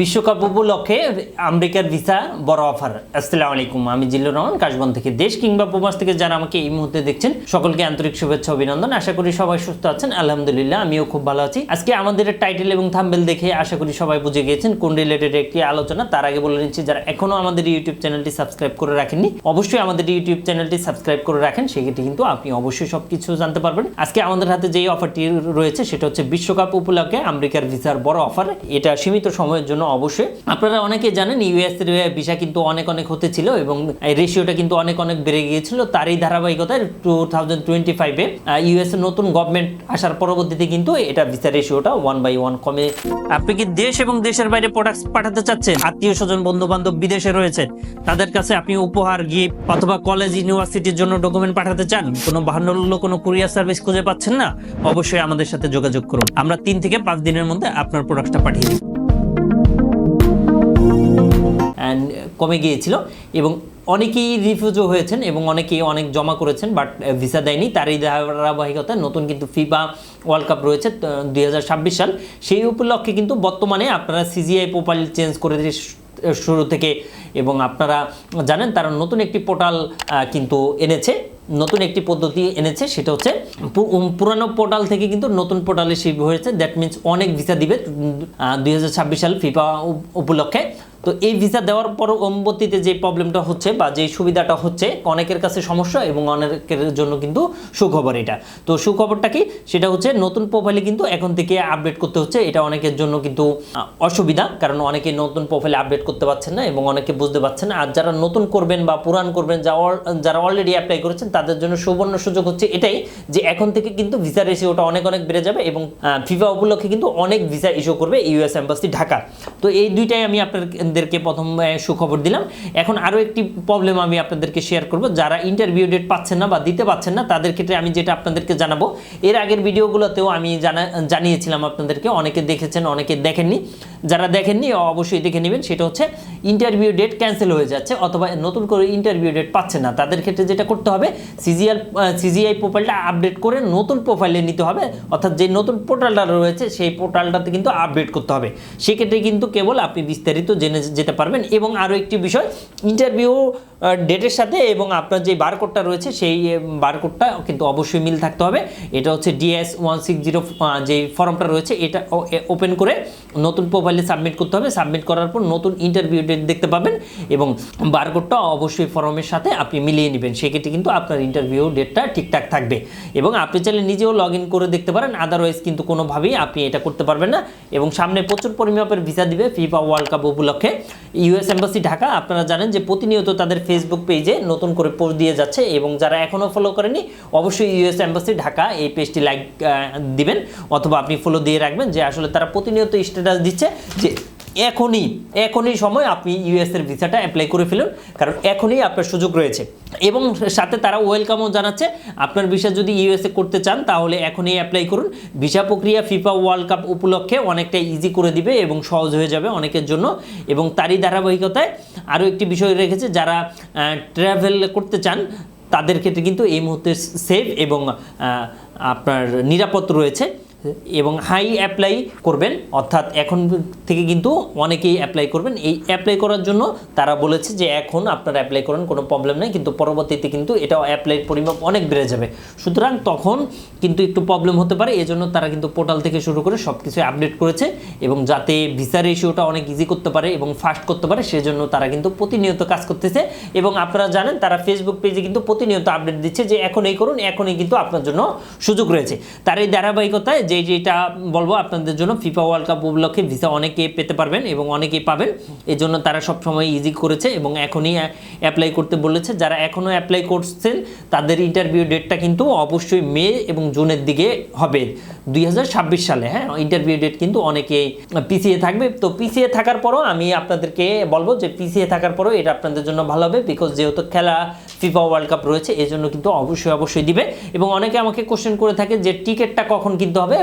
বিশ্বকাপ উপলক্ষে আমেরিকার ভিসা বড় অফার। আসসালামু আলাইকুম, আমি জিল্লুর রহমান, কাশবন থেকে দেশ কিংবা প্রবাস থেকে যারা আমাকে এই মুহূর্তে দেখছেন, সকলকে আন্তরিক শুভেচ্ছা অভিনন্দন। আশা করি সবাই সুস্থ আছেন, আলহামদুলিল্লাহ, আমিও খুব ভালো আছি। আজকে আমাদের টাইটেল এবং থাম্বেল দেখে আশা করি সবাই বুঝে গিয়েছেন কোন রিলেটেড একটি আলোচনা। তার আগে বলে নিচ্ছি, যারা এখনও আমাদের ইউটিউব চ্যানেলটি সাবস্ক্রাইব করে রাখেননি, অবশ্যই আমাদের ইউটিউব চ্যানেলটি সাবস্ক্রাইব করে রাখেন। সেক্ষেত্রে কিন্তু আপনি অবশ্যই সবকিছু জানতে পারবেন। আজকে আমাদের হাতে যেই অফারটি রয়েছে, সেটা হচ্ছে বিশ্বকাপ উপলক্ষে আমেরিকার ভিসার বড় অফার। এটা সীমিত সময়ের জন্য অবশ্যই। আপনারা অনেকে জানেন ইউএস ভিসা কিন্তু অনেক অনেক হতে ছিল এবং এই রেশিওটা কিন্তু অনেক অনেক বেড়ে গিয়েছিল। তারই ধারাবাহিকতায় টু থাউজেন্ড টোয়েন্টি ফাইভে ইউএস এর নতুন গভর্নমেন্ট আসার পরবর্তীতে কিন্তু এটা ভিসা রেশিওটা ওয়ান বাই ওয়ান কমে। আপনি কি দেশ এবং দেশের বাইরে প্রোডাক্ট পাঠাতে চাচ্ছেন? আত্মীয় স্বজন বন্ধু বান্ধব বিদেশে রয়েছে তাদের কাছে আপনি উপহার গিফট অথবা কলেজ ইউনিভার্সিটির জন্য ডকুমেন্ট পাঠাতে চান? কোনো বাহান্ন কোনো কুরিয়ার সার্ভিস খুঁজে পাচ্ছেন না? অবশ্যই আমাদের সাথে যোগাযোগ করুন। আমরা তিন থেকে পাঁচ দিনের মধ্যে আপনার প্রোডাক্টটা পাঠিয়ে দিই। কমে গিয়েছিল এবং অনেকেই রিফিউজও হয়েছেন এবং অনেকেই অনেক জমা করেছেন বাট ভিসা দেয়নি। তারই ধারাবাহিকতায় নতুন কিন্তু ফিফা ওয়ার্ল্ড কাপ রয়েছে দুই হাজার ছাব্বিশ সাল। সেই উপলক্ষে কিন্তু বর্তমানে আপনারা সিজিআই প্রোফাইল চেঞ্জ করে শুরু থেকে এবং আপনারা জানেন তারা নতুন একটি পোর্টাল কিন্তু এনেছে, নতুন একটি পদ্ধতি এনেছে, সেটা হচ্ছে পুরানো পোর্টাল থেকে কিন্তু নতুন পোর্টালে শিফট হয়েছে। দ্যাট মিন্স অনেক ভিসা দিবে দুই হাজার ছাব্বিশ সাল ফিফা উপ- উপলক্ষে। তো এই ভিসা দেওয়ার পরবর্তীতে যে প্রবলেমটা হচ্ছে বা যে সুবিধাটা হচ্ছে, অনেকের কাছে সমস্যা এবং অনেকের জন্য কিন্তু সুখবর এটা। তো সুখবরটা কি? সেটা হচ্ছে নতুন প্রোফাইলে কিন্তু এখন থেকে আপডেট করতে হচ্ছে। এটা অনেকের জন্য কিন্তু অসুবিধা কারণ অনেকে নতুন প্রোফাইলে আপডেট করতে পারছেন না এবং অনেকে বুঝতে পারছেন না। আর যারা নতুন করবেন বা পুরান করবেন যারা অলরেডি অ্যাপ্লাই করেছেন, তাদের জন্য সুবর্ণ সুযোগ হচ্ছে এটাই যে এখন থেকে কিন্তু ভিসা রেশিওটা অনেক অনেক বেড়ে যাবে এবং ফিফা উপলক্ষে কিন্তু অনেক ভিসা ইস্যু করবে ইউএস এম্বাসি ঢাকা তো এই দুইটাই আমি আপনাদেরকে প্রথম সুখবর দিলাম। এখন আরও একটি প্রবলেম আমি আপনাদেরকে শেয়ার করব। যারা ইন্টারভিউ ডেট পাচ্ছেন না বা দিতে পাচ্ছেন না, তাদের ক্ষেত্রে আমি যেটা আপনাদেরকে জানাব, এর আগের ভিডিওগুলোতেও আমি জানা, জানিয়েছিলাম আপনাদেরকে, অনেকে দেখেছেন, অনেকে দেখেননি। যারা দেখেননি অবশ্যই দেখে নেবেন। সেটা হচ্ছে ইন্টারভিউ ডেট ক্যান্সেল হয়ে যাচ্ছে অথবা নতুন করে ইন্টারভিউ ডেট পাচ্ছেন না। তাদের ক্ষেত্রে যেটা করতে হবে সিজিএল সিজিআই প্রোফাইলটা আপডেট করে নতুন প্রোফাইলে নিতে হবে। অর্থাৎ যে নতুন পোর্টালটা রয়েছে, সেই পোর্টালটাতে কিন্তু আপডেট করতে হবে। সেক্ষেত্রে কিন্তু কেবল আপনি বিস্তারিত জেনে যেতে পারবেন এবং আরও একটি বিষয় ইন্টারভিউ ডেটের সাথে এবং আপনার যে বারকোডটা রয়েছে, সেই বারকোডটা কিন্তু অবশ্যই মিল থাকতে হবে। এটা হচ্ছে ডিএস ওয়ান সিক্স জিরো যে ফর্মটা রয়েছে, এটা ওপেন করে নতুন প্রোফাইলে সাবমিট করতে হবে। সাবমিট করার পর নতুন ইন্টারভিউ ডেট দেখতে পাবেন এবং বারকোডটা অবশ্যই ফর্মের সাথে আপনি মিলিয়ে নেবেন। সেক্ষেত্রে কিন্তু আপনার ইন্টারভিউ ডেটটা ঠিকঠাক থাকবে। এবং আপনি চাইলে নিজেও লগ করে দেখতে পারেন আদারওয়াইজ কিন্তু কোনোভাবেই আপনি এটা করতে পারবেন না। এবং সামনে প্রচুর পরিমাপের ভিসা দিবে ফিফা ওয়ার্ল্ড কাপ উপলক্ষে। ইউএস এম্বাসি ঢাকা আপনারা জানেন যে প্রতিনিয়ত তাদের ফেসবুক পেজে নতুন করে পোস্ট দিয়ে যাচ্ছে এবং যারা এখনও ফলো করেনি অবশ্যই ইউএস অ্যাম্বাসি ঢাকা এই পেজটি লাইক দিবেন অথবা আপনি ফলো দিয়ে রাখবেন যে আসলে তারা প্রতিনিয়ত স্ট্যাটাস দিচ্ছে যে এখনই এখনই সময় আপনি ইউএস এর ভিসাটা অ্যাপ্লাই করে ফেলুন, কারণ এখনই আপনার সুযোগ রয়েছে। এবং সাথে তারা ওয়েলকামও জানাচ্ছে, আপনার ভিসা যদি ইউএসএ করতে চান, তাহলে এখনই অ্যাপ্লাই করুন। ভিসা প্রক্রিয়া ফিফা ওয়ার্ল্ড কাপ উপলক্ষে অনেকটা ইজি করে দিবে এবং সহজ হয়ে যাবে অনেকের জন্য। এবং তারই ধারাবাহিকতায় আরও একটি বিষয় রেখেছে, যারা ট্রাভেল করতে চান, তাদের ক্ষেত্রে কিন্তু এই মুহূর্তে সেফ এবং আপনার নিরাপদ রয়েছে। এবং হাই অ্যাপ্লাই করবেন। অর্থাৎ এখন থেকে কিন্তু অনেকেই অ্যাপ্লাই করবেন। এই অ্যাপ্লাই করার জন্য তারা বলেছে যে এখন আপনারা অ্যাপ্লাই করেন, কোনো প্রবলেম নেই। কিন্তু পরবর্তীতে কিন্তু এটা অ্যাপ্লাইয়ের পরিমাপ অনেক বেড়ে যাবে। সুতরাং তখন কিন্তু একটু প্রবলেম হতে পারে। এজন্য তারা কিন্তু পোর্টাল থেকে শুরু করে সব কিছু আপডেট করেছে এবং যাতে ভিসা রেশিওটা অনেক ইজি করতে পারে এবং ফাস্ট করতে পারে, সেজন্য তারা কিন্তু প্রতিনিয়ত কাজ করতেছে। এবং আপনারা জানেন, তারা ফেসবুক পেজে কিন্তু প্রতিনিয়ত আপডেট দিচ্ছে যে এখন এই করুন, এখনই কিন্তু আপনার জন্য সুযোগ রয়েছে। তার এই ধারাবাহিকতায় যে যেটা বলব, আপনাদের জন্য ফিফা ওয়ার্ল্ড কাপ উপলক্ষে ভিসা অনেকে পেতে পারবেন এবং অনেকেই পাবেন। এই জন্য তারা সবসময় ইজি করেছে এবং এখনই অ্যাপ্লাই করতে বলেছে। যারা এখনও অ্যাপ্লাই করছেন, তাদের ইন্টারভিউ ডেটটা কিন্তু অবশ্যই মে এবং জুনের দিকে হবে, দুই হাজার ছাব্বিশ সালে। হ্যাঁ ইন্টারভিউ ডেট কিন্তু অনেকেই পিছিয়ে থাকবে। তো পিছিয়ে থাকার পরও আমি আপনাদেরকে বলব যে পিছিয়ে থাকার পরও এটা আপনাদের জন্য ভালো হবে বিকজ যেহেতু খেলা ফিফা ওয়ার্ল্ড কাপ রয়েছে এই জন্য কিন্তু অবশ্যই অবশ্যই দিবে। এবং অনেকে আমাকে কোশ্চেন করে থাকে যে, টিকিটটা কখন কিনতে হবে?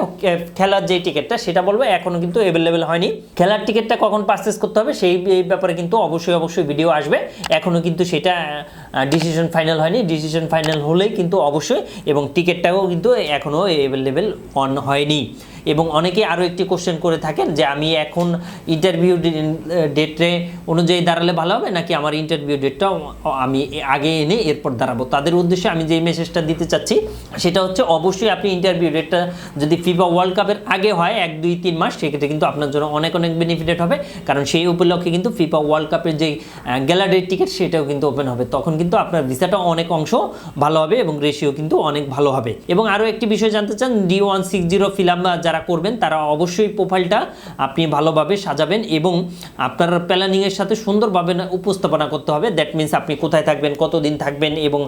খেলার যে টিকিটটা, সেটা বলব এখনও কিন্তু অ্যাভেলেবেল হয়নি। খেলার টিকিটটা কখন পারচেস করতে হবে, সেই ব্যাপারে কিন্তু অবশ্যই অবশ্যই ভিডিও আসবে। এখনও কিন্তু সেটা ডিসিশন ফাইনাল হয়নি। ডিসিশন ফাইনাল হলেই কিন্তু অবশ্যই, এবং টিকিটটাও কিন্তু এখনও অ্যাভেলেবেল অন হয়নি। এবং অনেকে আরও একটি কোশ্চেন করে থাকেন যে আমি এখন ইন্টারভিউ ডেটে অনুযায়ী দাঁড়ালে ভালো হবে নাকি আমার ইন্টারভিউ ডেটটা আমি আগে এনে এরপর দাঁড়াবো? তাদের উদ্দেশ্যে আমি যেই মেসেজটা দিতে চাচ্ছি সেটা হচ্ছে অবশ্যই আপনি ইন্টারভিউ ডেটটা যদি ফিফা ওয়ার্ল্ড কাপের আগে হয় এক, দুই, তিন মাস, সেক্ষেত্রে কিন্তু আপনার জন্য অনেক অনেক বেনিফিটেড হবে। কারণ সেই উপলক্ষে কিন্তু ফিফা ওয়ার্ল্ড কাপের যে গ্যালারির টিকিট সেটাও কিন্তু ওপেন হবে। তখন কিন্তু আপনার ভিসাটা অনেক অংশ ভালো হবে এবং রেশিও কিন্তু অনেক ভালো হবে। এবং আরও একটি বিষয় জানতে চান ডি ওয়ান সিক্স জিরো ফিলাম যারা করবেন, তারা অবশ্যই প্রোফাইলটা আপনি ভালোভাবে সাজাবেন এবং আপনার প্ল্যানিংয়ের সাথে সুন্দরভাবে উপস্থাপনা করতে হবে। দ্যাট মিন্স আপনি কোথায় থাকবেন, কতদিন থাকবেন এবং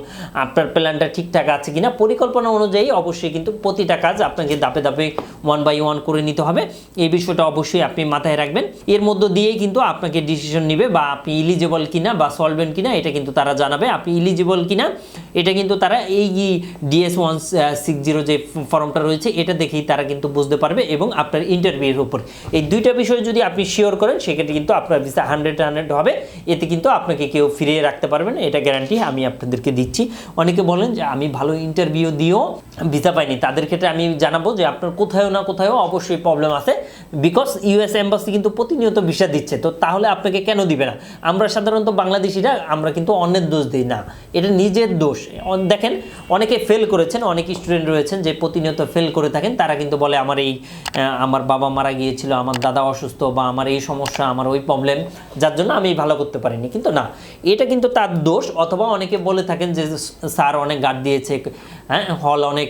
আপনার প্ল্যানটা ঠিকঠাক আছে কিনা। পরিকল্পনা অনুযায়ী অবশ্যই কিন্তু প্রতিটা কাজ আপনাকে ধাপে ধাপে ওয়ান বাই ওয়ান করে নিতে হবে। এই বিষয়টা অবশ্যই আপনি মাথায় রাখবেন। এর মধ্য দিয়েই কিন্তু আপনাকে ডিসিশন নেবে বা আপনি ইলিজিবল কিনা বা সলভেন্ট কিনা, এটা কিন্তু তারা জানাবে। আপনি ইলিজিবল কিনা, এটা কিন্তু তারা এই ডিএস ওয়ান সিক্স জিরো যে ফর্মটা রয়েছে, এটা দেখেই তারা কিন্তু বুঝতে পারবে এবং আপনার ইন্টারভিউর উপর। এই দুইটা বিষয় যদি আপনি শিওর করেন, সেক্ষেত্রে কিন্তু আপনার ভিসা হান্ড্রেড হান্ড্রেড হবে। এতে কিন্তু আপনাকে কেউ ফিরিয়ে রাখতে পারবে না। এটা গ্যারান্টি আমি আপনাদেরকে দিচ্ছি। অনেকে বলেন যে, আমি ভালো ইন্টারভিউ দিয়েও ভিসা পাইনি। তাদের ক্ষেত্রে আমি জানাব যে, আপনার কোথাও না কোথাও অবশ্যই প্রবলেম আছে। বিকজ ইউএস এম্বাসি কিন্তু প্রতিনিয়ত ভিসা দিচ্ছে। তো তাহলে আপনাকে কেন দিবে না? আমরা সাধারণত বাংলাদেশিরা, আমরা কিন্তু অন্যের দোষ দিই না। এটা নিজের দোষ। দেখেন, অনেকে ফেল করেছেন, অনেক স্টুডেন্ট রয়েছেন যে, প্রতিনিয়ত ফেল করে থাকেন। তারা কিন্তু বলে, আমার এই আমার বাবা মারা গিয়েছিল, আমার দাদা অসুস্থ বা আমার এই সমস্যা, আমার ওই প্রবলেম যার জন্য আমি ভালো করতে পারিনি। কিন্তু না, এটা কিন্তু তার দোষ, অথবা অনেকে বলে থাকেন যে স্যার অনেক গার্ড দিয়েছে হ্যাঁ হল অনেক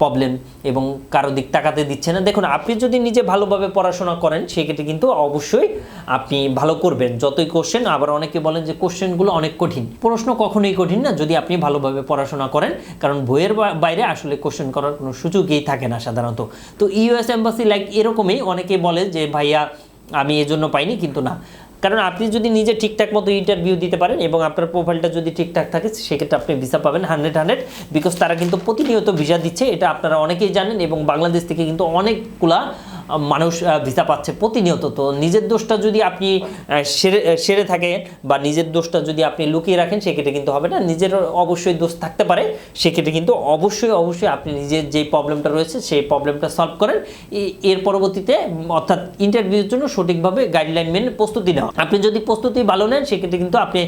প্রবলেম এবং কারও দিক তাকাতে দিচ্ছে না। দেখুন, আপনি যদি নিজে ভালোভাবে পড়াশোনা করেন, সেক্ষেত্রে কিন্তু অবশ্যই আপনি ভালো করবেন। যতই কোশ্চেন আবার অনেকে বলেন যে কোশ্চেনগুলো অনেক কঠিন। প্রশ্ন কখনোই কঠিন না, যদি আপনি ভালোভাবে পড়াশোনা করেন, কারণ বইয়ের বাইরে আসলে কোশ্চেন করার কোনো সুযোগই থাকে না সাধারণত। তো ইউএস এম্বাসি লাইক এরকমই অনেকে বলে যে, ভাইয়া, আমি এজন্য পাইনি, কিন্তু না। কারণ আপনি যদি নিজে ঠিকঠাক মতো ইন্টারভিউ দিতে পারেন এবং আপনার প্রোফাইলটা যদি ঠিকঠাক থাকে, সেক্ষেত্রে আপনি ভিসা পাবেন হান্ড্রেড হান্ড্রেড বিকজ তারা কিন্তু প্রতিনিয়ত ভিসা দিচ্ছে, এটা আপনারা অনেকেই জানেন এবং বাংলাদেশ থেকে কিন্তু অনেকগুলা মানুষ ভিসা পাচ্ছে প্রতিনিয়ত, তো নিজের দোষটা যদি আপনি সেরে সেরে থাকেন বা নিজের দোষটা যদি আপনি লুকিয়ে রাখেন, সেক্ষেত্রে কিন্তু হবে না। নিজের অবশ্যই দোষ থাকতে পারে, সেক্ষেত্রে কিন্তু অবশ্যই অবশ্যই আপনি নিজের যেই প্রবলেমটা রয়েছে, সেই প্রবলেমটা সলভ করেন। এর পরবর্তীতে, অর্থাৎ ইন্টারভিউর জন্য সঠিকভাবে গাইডলাইন মেনে প্রস্তুতি নেওয়া। আপনি যদি প্রস্তুতি ভালো নেন, সেক্ষেত্রে কিন্তু আপনি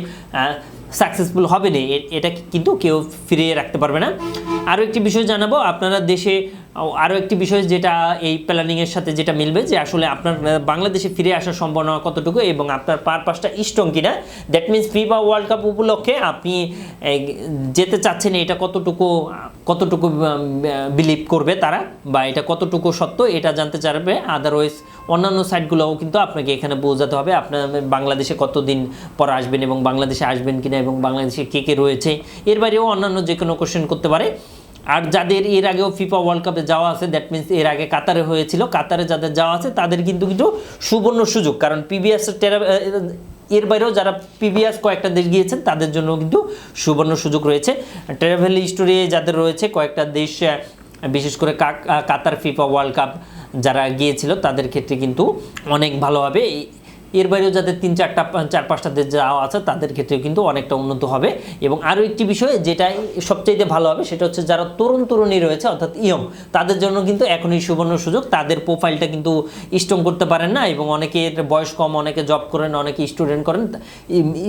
সাকসেসফুল হবে না এটা কিন্তু কেউ ফিরিয়ে রাখতে পারবে না। আরও একটি বিষয় জানাব, আপনারা দেশে আরও একটি বিষয় যেটা এই প্ল্যানিংয়ের সাথে যেটা মিলবে যে আসলে আপনার বাংলাদেশে ফিরে আসার সম্ভাবনা কতটুকু এবং আপনার পারপাসটা স্ট্রং কিনা। That means FIFA world cup উপলক্ষে আপনি যেতে চাচ্ছেন এটা কতটুকু কতটুকু বিলিভ করবে তারা বা এটা কতটুকু সত্য এটা জানতে চাইবে। আদারওয়াইজ অন্যান্য সাইটগুলোও কিন্তু আপনাকে এখানে বোঝাতে হবে আপনার বাংলাদেশে কতদিন পর আসবেন এবং বাংলাদেশে আসবেন কিনা এবং বাংলাদেশে কে কে রয়েছে। এর বাইরেও অন্যান্য যে কোনো কোশ্চেন করতে পারে। আর যাদের এর আগেও ফিফা ওয়ার্ল্ড কাপে যাওয়া আছে দ্যাট মিন্স এর আগে কাতারে হয়েছিল, কাতারে যাদের যাওয়া আছে, তাদের কিন্তু কিন্তু সুবর্ণ সুযোগ। কারণ পিবিএস এর বাইরেও যারা পিবিএস কয়েকটা দেশ গিয়েছেন, তাদের জন্য কিন্তু সুবর্ণ সুযোগ রয়েছে। ট্রাভেল হিস্টোরি যাদের রয়েছে, কয়েকটা দেশ বিশেষ করে কাতার ফিফা ওয়ার্ল্ড কাপ যারা গিয়েছিল, তাদের ক্ষেত্রে কিন্তু অনেক ভালো হবে। এই- এর বাইরেও যাদের তিন, চারটা চার, পাঁচটা দেশ যাওয়া আছে, তাদের ক্ষেত্রেও কিন্তু অনেকটা উন্নত হবে। এবং আরও একটি বিষয় যেটা সবচাইতে ভালো হবে, সেটা হচ্ছে যারা তরুণ তরুণী রয়েছে, অর্থাৎ ইয়ং, তাদের জন্য কিন্তু এখনই সুবর্ণ সুযোগ। তাদের প্রোফাইলটা কিন্তু স্ট্রং করতে পারেন না এবং অনেকের বয়স কম, অনেকে জব করেন, অনেকে স্টুডেন্ট করেন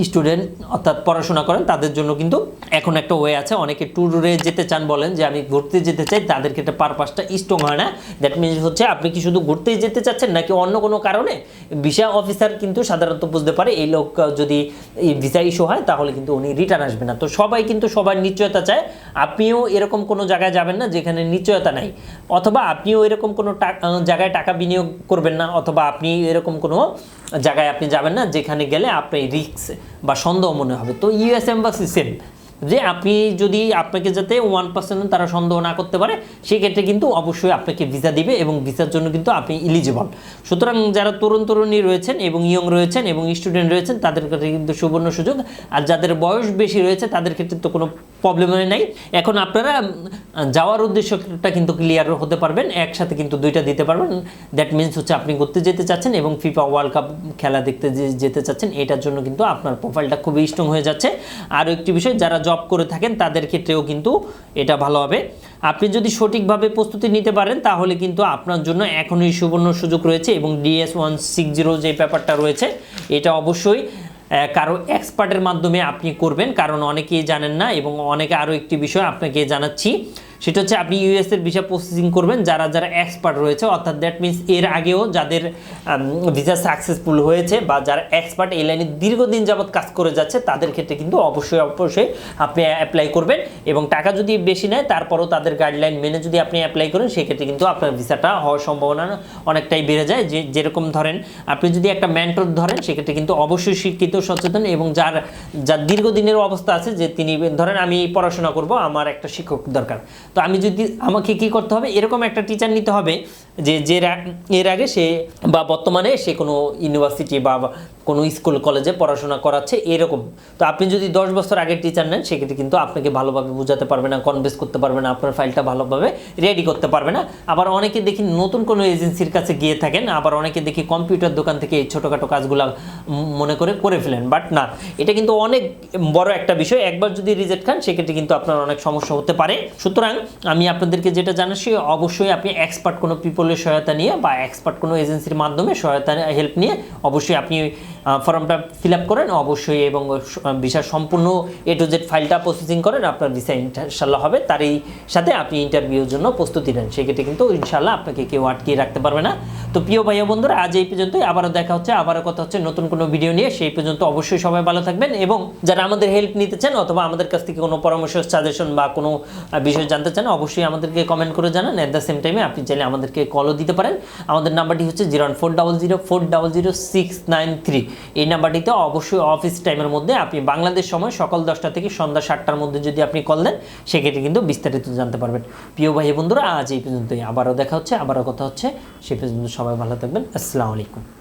স্টুডেন্ট অর্থাৎ পড়াশোনা করেন, তাদের জন্য কিন্তু এখন একটা ওয়ে আছে। অনেকে ট্যুরে যেতে চান বলেন যে, আমি ঘুরতে যেতে চাই তাদের ক্ষেত্রে পারপাসটা স্ট্রং হয় না। দ্যাট মিনস হচ্ছে আপনি কি শুধু ঘুরতেই যেতে চাচ্ছেন, নাকি অন্য কোনো কারণে? ভিসা অফিসার কিন্তু সাধারণত বুঝতে পারে, এই লোক যদি ভিসা ইস্যু হয়, তাহলে কিন্তু উনি রিটার্ন আসবে না। তো সবাই কিন্তু সবার নিশ্চয়তা চায়, আপনিও এরকম কোনো জায়গায় যাবেন না যেখানে নিশ্চয়তা নাই। অথবা আপনিও এরকম কোনো জায়গায় টাকা বিনিয়োগ করবেন না, অথবা আপনি এরকম কোনো জায়গায় আপনি যাবেন না, যেখানে গেলে আপনি রিক্স বা সন্দেহ মনে হবে। তো ইউএস এম্বাসি সেম যে আপনি যদি আপনাকে যাতে ওয়ান পার্সেন্ট তারা সন্দেহ না করতে পারে, সেক্ষেত্রে কিন্তু অবশ্যই আপনাকে ভিসা দিবে এবং ভিসার জন্য কিন্তু আপনি ইলিজিবল সুতরাং যারা তরুণ তরুণী রয়েছেন এবং ইয়ং রয়েছেন এবং স্টুডেন্ট রয়েছেন, তাদের ক্ষেত্রে কিন্তু সুবর্ণ সুযোগ। আর যাদের বয়স বেশি রয়েছে, তাদের ক্ষেত্রে তো কোনো প্রবলেম নাই। এখন আপনারা যাওয়ার উদ্দেশ্যটা কিন্তু ক্লিয়ার হতে পারবেন, একসাথে কিন্তু দুইটা দিতে পারবেন। দ্যাট মিনস হচ্ছে আপনি ঘুরতে যেতে চাচ্ছেন এবং ফিফা ওয়ার্ল্ড কাপ খেলা দেখতে যেতে চাচ্ছেন, এটার জন্য কিন্তু আপনার প্রোফাইলটা খুবই স্ট্রং হয়ে যাচ্ছে। আরও একটি বিষয়, যারা জব করে থাকেন, তাদের ক্ষেত্রেও কিন্তু এটা ভালো হবে। আপনি যদি সঠিকভাবে প্রস্তুতি নিতে পারেন, তাহলে কিন্তু আপনার জন্য এখনই সুবর্ণ সুযোগ রয়েছে এবং ডিএস ওয়ান সিক্স জিরো যে ব্যাপারটা রয়েছে, এটা অবশ্যই কারও এক্সপার্টের মাধ্যমে আপনি করবেন, কারণ অনেকেই জানেন না এবং অনেকে আরও একটি বিষয় আপনাকে জানাচ্ছি। সেটা হচ্ছে আপনি ইউএস এর ভিসা প্রসেসিং করবেন, যারা যারা এক্সপার্ট রয়েছে, অর্থাৎ দ্যাট মিনস এর আগেও যাদের ভিসা সাকসেসফুল হয়েছে বা যারা এক্সপার্ট এই লাইনে দীর্ঘদিন যাবৎ কাজ করে যাচ্ছে, তাদের ক্ষেত্রে কিন্তু অবশ্যই অবশ্যই আপনি অ্যাপ্লাই করবেন এবং টাকা যদি বেশি নেয়, তারপরও তাদের গাইডলাইন মেনে যদি আপনি অ্যাপ্লাই করেন, সেক্ষেত্রে কিন্তু আপনার ভিসাটা হওয়ার সম্ভাবনা অনেকটাই বেড়ে যায়। যে, যেরকম ধরেন, আপনি যদি একটা ম্যান্টর ধরেন, সেক্ষেত্রে কিন্তু অবশ্যই শিক্ষিত, সচেতন এবং যার যার দীর্ঘদিনের অবস্থা আছে, যে তিনি ধরেন আমি পড়াশোনা করব, আমার একটা শিক্ষক দরকার। তো আমি যদি আমাকে কি করতে হবে? এরকম একটা টিচার নিতে হবে যে যে এর আগে সে বা বর্তমানে সে কোনো ইউনিভার্সিটি বা কোনো স্কুল কলেজে পড়াশোনা করাচ্ছে এরকম। তো আপনি যদি দশ বছর আগের টিচার নেন, সেক্ষেত্রে কিন্তু আপনাকে ভালোভাবে বোঝাতে পারবে না কনভেন্স করতে পারবে না, আপনার ফাইলটা ভালোভাবে রেডি করতে পারবে না। আবার অনেকে দেখি নতুন কোনো এজেন্সির কাছে গিয়ে থাকেন, আবার অনেকে দেখি কম্পিউটার দোকান থেকে এই ছোটোখাটো কাজগুলো মনে করে করে ফেলেন। বাট না, এটা কিন্তু অনেক বড় একটা বিষয়। একবার যদি রিজেক্ট খান, সেক্ষেত্রে কিন্তু আপনার অনেক সমস্যা হতে পারে। সুতরাং আমি আপনাদেরকে যেটা জানাচ্ছি, অবশ্যই আপনি এক্সপার্ট কোনো পিপলের সহায়তা নিয়ে বা এক্সপার্ট কোনো এজেন্সির মাধ্যমে সহায়তা হেল্প নিয়ে অবশ্যই আপনি ফর্মটা ফিল আপ করেন। অবশ্যই এবং ভিসার সম্পূর্ণ এ টু জেড ফাইলটা প্রসেসিং করেন। আপনার ভিসা ইনশাল্লাহ হবে। তারই সাথে আপনি ইন্টারভিউর জন্য প্রস্তুতি নেন। সেক্ষেত্রে কিন্তু ইনশাল্লাহ আপনাকে কেউ আটকিয়ে রাখতে পারবে না। তো প্রিয় ভাই ও বন্ধুরা, আজ এই পর্যন্তই। আবারও দেখা হচ্ছে। আবারও কথা হচ্ছে নতুন কোনো ভিডিও নিয়ে। সেই পর্যন্ত অবশ্যই সবাই ভালো থাকবেন এবং যারা আমাদের হেল্প নিতে চান অথবা আমাদের কাছ থেকে কোনো পরামর্শ সাজেশন বা কোনো বিষয় জানতে চান, অবশ্যই আমাদেরকে কমেন্ট করে জানান। অ্যাট দ্য সেম টাইমে আপনি চাইলে আমাদেরকে কলও দিতে পারেন। আমাদের নাম্বারটি হচ্ছে zero one four double zero four double zero six nine three. এই নাম্বারটিতে অবশ্যই অফিস টাইমের মধ্যে আপনি বাংলাদেশ সময় সকাল দশটা থেকে সন্ধ্যা সাতটার মধ্যে যদি আপনি কল দেন, সেক্ষেত্রে কিন্তু বিস্তারিত জানতে পারবেন। প্রিয় ভাই বন্ধুরা, আজ এই পর্যন্তই। আবারও দেখা হচ্ছে, আবারও কথা হচ্ছে। সে পর্যন্ত সবাই ভালো থাকবেন। আসসালামু আলাইকুম।